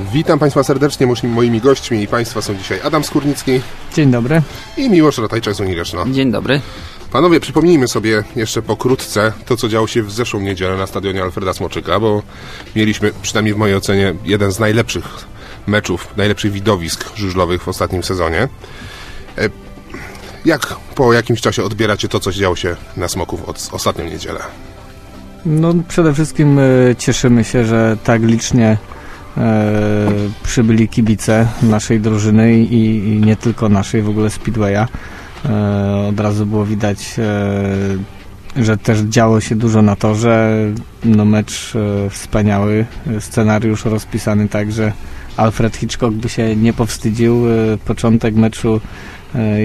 Witam Państwa serdecznie. Moimi gośćmi i Państwa są dzisiaj Adam Skórnicki. Dzień dobry. I Miłosz Ratajczak z Unii Leszno. Dzień dobry. Panowie, przypomnijmy sobie jeszcze pokrótce to, co działo się w zeszłą niedzielę na stadionie Alfreda Smoczyka, bo mieliśmy, przynajmniej w mojej ocenie, jeden z najlepszych meczów, najlepszych widowisk żużlowych w ostatnim sezonie. E, jak po jakimś czasie odbieracie to, co działo się na Smoku w ostatnią niedzielę? No, przede wszystkim e, cieszymy się, że tak licznie przybyli kibice naszej drużyny i, i, nie tylko naszej, w ogóle Speedwaya. E, od razu było widać, e, że też działo się dużo na torze. No, mecz e, wspaniały, scenariusz rozpisany tak, że Alfred Hitchcock by się nie powstydził. E, początek meczu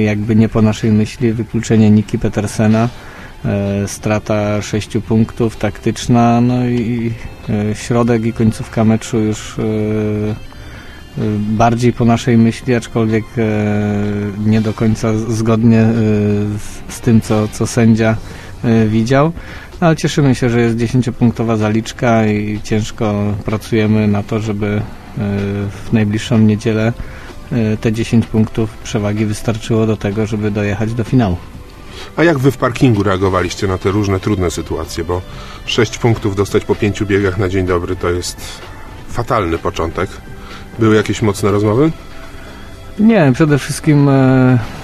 jakby nie po naszej myśli, wykluczenie Niki Petersena E, strata 6 punktów taktyczna, no i e, środek i końcówka meczu już e, bardziej po naszej myśli, aczkolwiek nie do końca zgodnie z tym, co, co sędzia widział. Ale cieszymy się, że jest 10-punktowa zaliczka i ciężko pracujemy na to, żeby w najbliższą niedzielę te 10 punktów przewagi wystarczyło do tego, żeby dojechać do finału. A jak wy w parkingu reagowaliście na te różne trudne sytuacje? Bo 6 punktów dostać po pięciu biegach na dzień dobry to jest fatalny początek. Były jakieś mocne rozmowy? Nie, przede wszystkim e,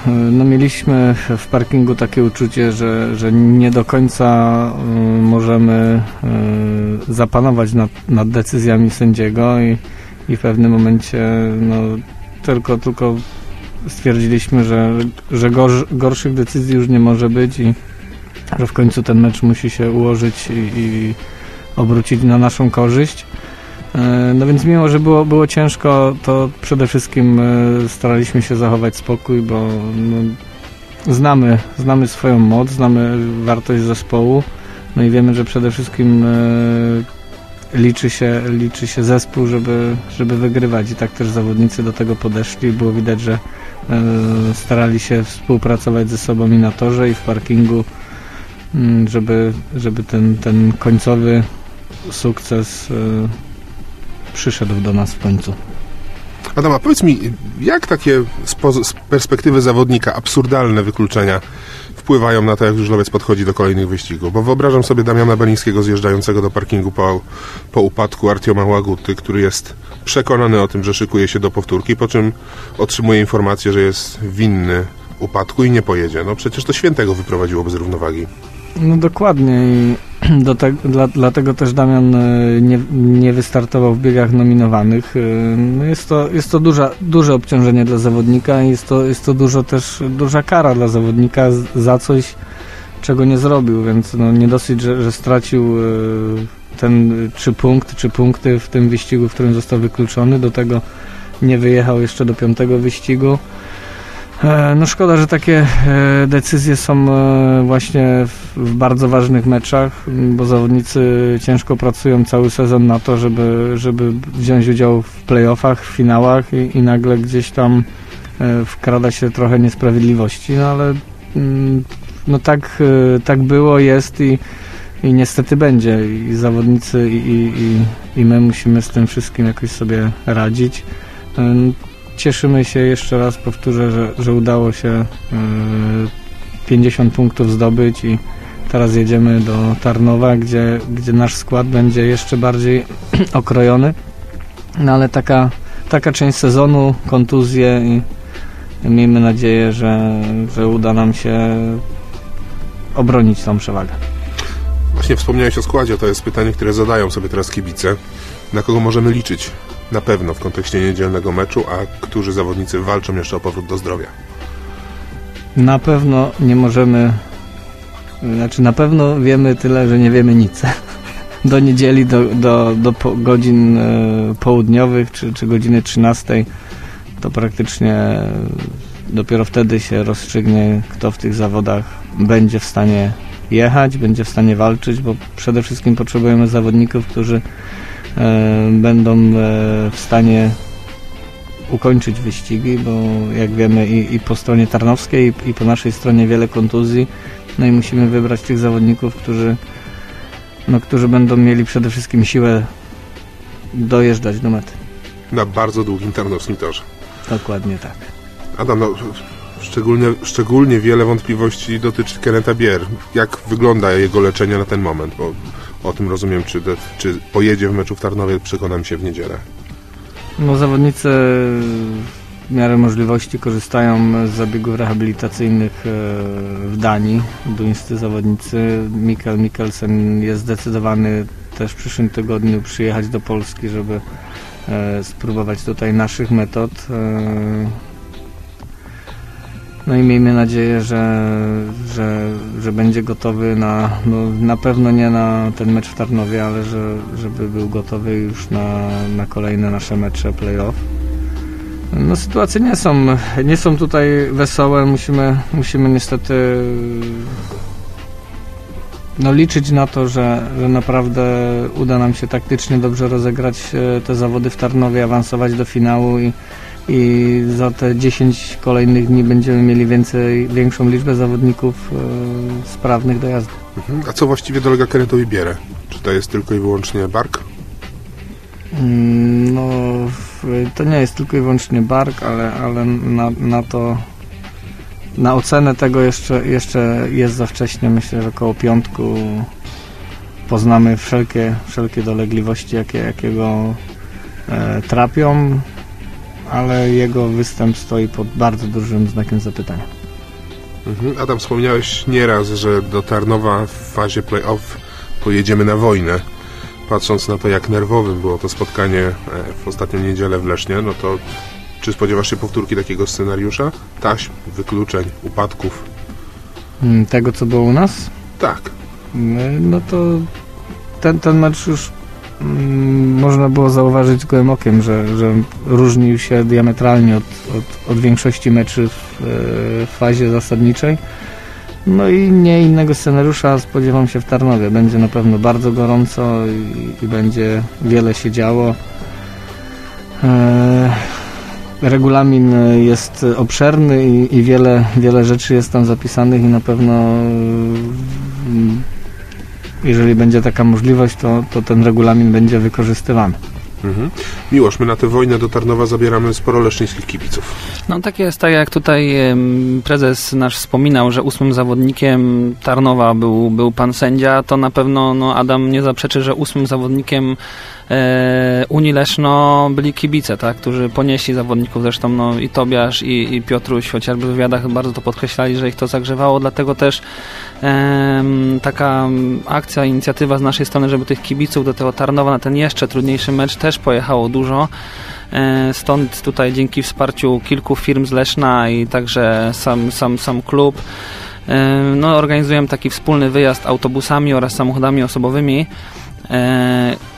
e, no, mieliśmy w parkingu takie uczucie, że, że nie do końca e, możemy zapanować nad, nad decyzjami sędziego i, i w pewnym momencie no, tylko, tylko stwierdziliśmy, że, że gorszych decyzji już nie może być i że w końcu ten mecz musi się ułożyć i, i obrócić na naszą korzyść. E, no więc mimo, że było, było ciężko, to przede wszystkim e, staraliśmy się zachować spokój, bo no, znamy, znamy swoją moc, znamy wartość zespołu, no i wiemy, że przede wszystkim e, liczy się, liczy się zespół, żeby, żeby wygrywać i tak też zawodnicy do tego podeszli. Było widać, że starali się współpracować ze sobą i na torze i w parkingu, mm, żeby, żeby ten, ten końcowy sukces e, przyszedł do nas w końcu. Adama, powiedz mi, jak takie z, perspektywy zawodnika absurdalne wykluczenia wpływają na to, jak żużlowiec podchodzi do kolejnych wyścigów? Bo wyobrażam sobie Damiana Belińskiego zjeżdżającego do parkingu po, po upadku Artioma Łaguty, który jest przekonany o tym, że szykuje się do powtórki, po czym otrzymuje informację, że jest winny upadku i nie pojedzie. No przecież to świętego wyprowadziłoby z równowagi. No dokładnie i te, dla, dlatego też Damian e, nie, nie wystartował w biegach nominowanych. E, no jest to, jest to duża, duże obciążenie dla zawodnika i jest to, jest to dużo też duża kara dla zawodnika za coś, czego nie zrobił, więc no nie dosyć, że, że stracił e, ten trzy punkty, trzy punkty w tym wyścigu, w którym został wykluczony, do tego nie wyjechał jeszcze do piątego wyścigu. E, no szkoda, że takie e, decyzje są e, właśnie w bardzo ważnych meczach, bo zawodnicy ciężko pracują cały sezon na to, żeby, żeby wziąć udział w playoffach, w finałach i, i nagle gdzieś tam wkrada się trochę niesprawiedliwości, no ale mm, no tak, tak było, jest i, i niestety będzie. I zawodnicy i, i, i my musimy z tym wszystkim jakoś sobie radzić cieszymy się, jeszcze raz powtórzę, że, że udało się 50 e, punktów zdobyć i teraz jedziemy do Tarnowa, gdzie, gdzie nasz skład będzie jeszcze bardziej okrojony. No ale taka, taka część sezonu, kontuzje i miejmy nadzieję, że, że uda nam się obronić tą przewagę. Właśnie wspomniałeś o składzie, to jest pytanie, które zadają sobie teraz kibice. Na kogo możemy liczyć na pewno w kontekście niedzielnego meczu, a którzy zawodnicy walczą jeszcze o powrót do zdrowia? Na pewno nie możemy, znaczy na pewno wiemy tyle, że nie wiemy nic. Do niedzieli, do, do, do godzin e, południowych czy, czy godziny 13 to praktycznie dopiero wtedy się rozstrzygnie, kto w tych zawodach będzie w stanie jechać, będzie w stanie walczyć, bo przede wszystkim potrzebujemy zawodników, którzy będą e, w stanie ukończyć wyścigi, bo jak wiemy i, i po stronie tarnowskiej i, i, po naszej stronie wiele kontuzji, no i musimy wybrać tych zawodników, którzy, no, którzy będą mieli przede wszystkim siłę dojeżdżać do mety. na bardzo długim tarnowskim torze. Dokładnie tak. Adam, no, szczególnie, szczególnie wiele wątpliwości dotyczy Keneta Bier. Jak wygląda jego leczenie na ten moment? Bo o tym rozumiem, czy, czy pojedzie w meczu w Tarnowie, przekonam się w niedzielę. No zawodnicy w miarę możliwości korzystają z zabiegów rehabilitacyjnych e, w Danii. Duńscy zawodnicy. Mikkel Mikkelsen jest zdecydowany też w przyszłym tygodniu przyjechać do Polski, żeby e, spróbować tutaj naszych metod. No i miejmy nadzieję, że, że, że będzie gotowy na, no, na pewno nie na ten mecz w Tarnowie, ale że, żeby był gotowy już na, na kolejne nasze mecze playoff. No sytuacje nie są, nie są tutaj wesołe, musimy, musimy niestety no, liczyć na to, że, że naprawdę uda nam się taktycznie dobrze rozegrać e, te zawody w Tarnowie, awansować do finału i, i za te 10 kolejnych dni będziemy mieli więcej, większą liczbę zawodników e, sprawnych do jazdy. Mhm. A co właściwie dolega Kenetowi Bierę? Czy to jest tylko i wyłącznie bark? Mm, No, to nie jest tylko i wyłącznie bark, ale, ale na, na to, na ocenę tego jeszcze, jeszcze jest za wcześnie. Myślę, że około piątku poznamy wszelkie, wszelkie dolegliwości, jakie, jakie go e, trapią, ale jego występ stoi pod bardzo dużym znakiem zapytania. Mhm. Adam, wspomniałeś nieraz, że do Tarnowa w fazie play-off pojedziemy na wojnę. Patrząc na to, jak nerwowym było to spotkanie e, w ostatnią niedzielę w Lesznie, no to czy spodziewasz się powtórki takiego scenariusza? Taśm, wykluczeń, upadków? Mm, Tego, co było u nas? Tak. Mm, No to ten, ten mecz już można było zauważyć gołym okiem, że, że różnił się diametralnie od, od, od większości meczy w, e, w fazie zasadniczej. No i nie innego scenariusza spodziewam się w Tarnowie. Będzie na pewno bardzo gorąco i, i będzie wiele się działo. E, regulamin jest obszerny i, i wiele, wiele rzeczy jest tam zapisanych i na pewno mm, jeżeli będzie taka możliwość, to, to ten regulamin będzie wykorzystywany. Mhm. Miłosz, my na tę wojnę do Tarnowa zabieramy sporo leszczyńskich kibiców. No tak jest, tak jak tutaj prezes nasz wspominał, że ósmym zawodnikiem Tarnowa był, był pan sędzia, to na pewno no, Adam nie zaprzeczy, że ósmym zawodnikiem e, Unii Leszno byli kibice, tak, którzy ponieśli zawodników, zresztą no, i Tobiasz i, i Piotruś chociażby w wywiadach bardzo to podkreślali, że ich to zagrzewało, dlatego też em, taka akcja, inicjatywa z naszej strony, żeby tych kibiców do tego Tarnowa na ten jeszcze trudniejszy mecz też pojechało dużo. E, Stąd tutaj dzięki wsparciu kilku firm z Leszna i także sam, sam, sam klub e, no, organizujemy taki wspólny wyjazd autobusami oraz samochodami osobowymi.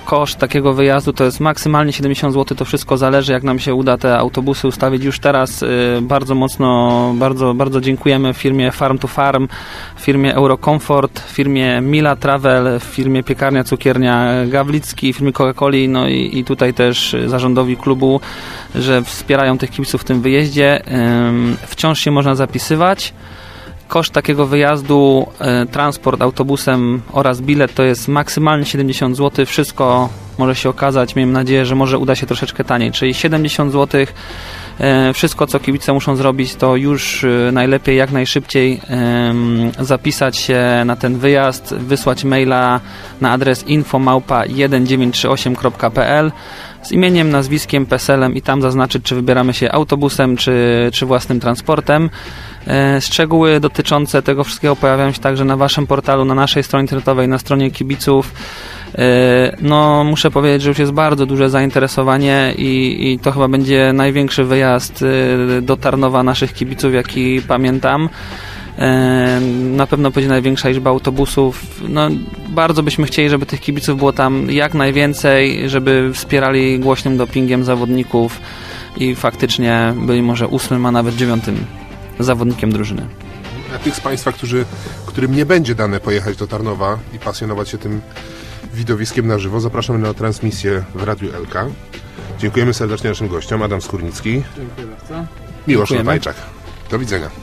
Koszt takiego wyjazdu to jest maksymalnie 70 zł, to wszystko zależy jak nam się uda te autobusy ustawić. Już teraz e, bardzo mocno, bardzo, bardzo dziękujemy firmie Farm to Farm, firmie Eurocomfort, firmie Mila Travel, firmie Piekarnia Cukiernia Gawlicki, firmie Coca-Coli, no i, i tutaj też zarządowi klubu, że wspierają tych kibiców w tym wyjeździe. Wciąż się można zapisywać. Koszt takiego wyjazdu, e, transport autobusem oraz bilet to jest maksymalnie 70 zł. Wszystko może się okazać, miejmy nadzieję, że może uda się troszeczkę taniej, czyli 70 zł. E, Wszystko, co kibice muszą zrobić, to już e, najlepiej, jak najszybciej zapisać się na ten wyjazd, wysłać maila na adres infomałpa1938.pl z imieniem, nazwiskiem, PESEL-em i tam zaznaczyć, czy wybieramy się autobusem, czy, czy własnym transportem. E, Szczegóły dotyczące tego wszystkiego pojawiają się także na Waszym portalu, na naszej stronie internetowej, na stronie kibiców. E, No, muszę powiedzieć, że już jest bardzo duże zainteresowanie i, i to chyba będzie największy wyjazd e, do Tarnowa naszych kibiców, jaki pamiętam. Na pewno będzie największa liczba autobusów. No, bardzo byśmy chcieli, żeby tych kibiców było tam jak najwięcej, żeby wspierali głośnym dopingiem zawodników i faktycznie byli może ósmym, a nawet dziewiątym zawodnikiem drużyny. A tych z Państwa, którzy, którym nie będzie dane pojechać do Tarnowa i pasjonować się tym widowiskiem na żywo, zapraszamy na transmisję w Radiu LK. Dziękujemy serdecznie naszym gościom. Adam Skórnicki, Dziękuję bardzo. Miłosz. Notajczak. Do widzenia.